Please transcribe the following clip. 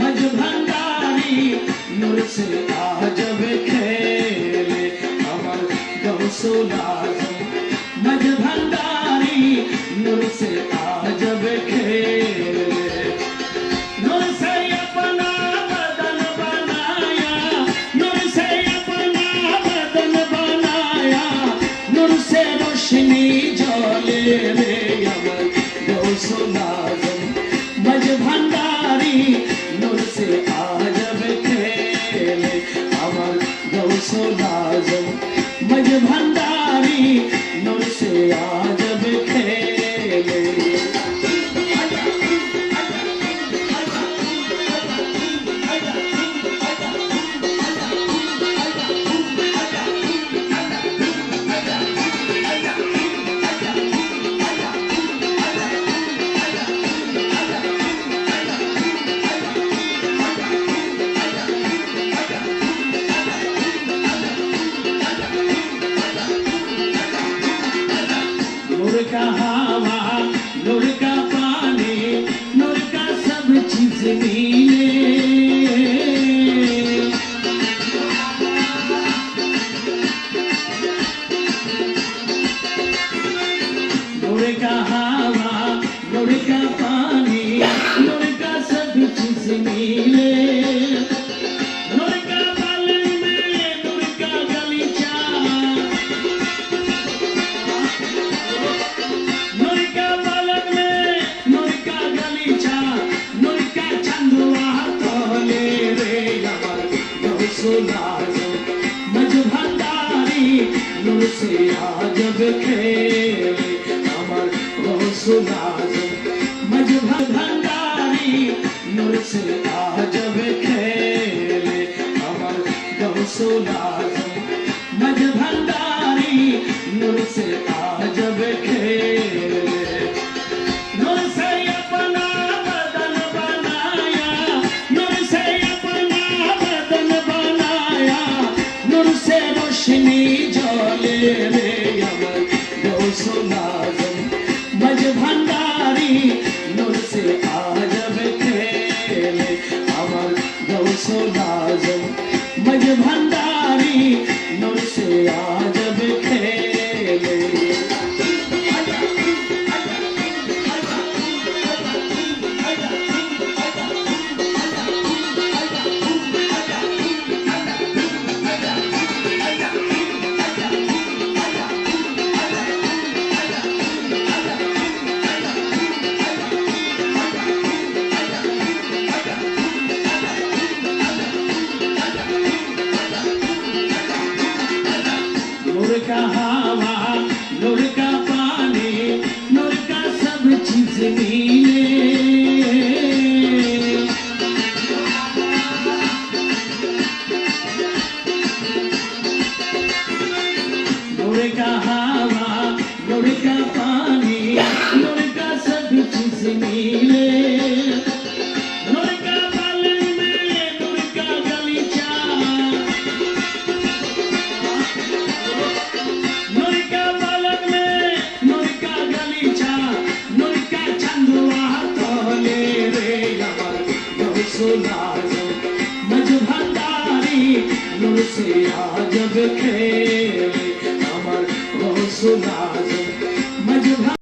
मज भंडारी नूर से आजब खेले, अमर गौसुल मज भंडारी नूर से आजब खेले। नूर से अपना बदन बनाया नूर से अपना बदन बनाया नूर से रोशनी जले रे भंडारी नूर से आजब का हवा नूर का पानी का सब चीज़ मिले। से आजब खेले आजब खेले अमर गौसुलाजो मज भंडारी नूर से आजब खेले नूर से अपना बदन बनाया, नूर से नूर से रोशनी जले रे अमर का हवा नूर का पानी, नूर का सब चीज़ मिले। नूर का हवा, नूर का पानी, नूर का सब चीज़ मिले। भंडारी नूर से आजब खेले अमर गौसुलाजो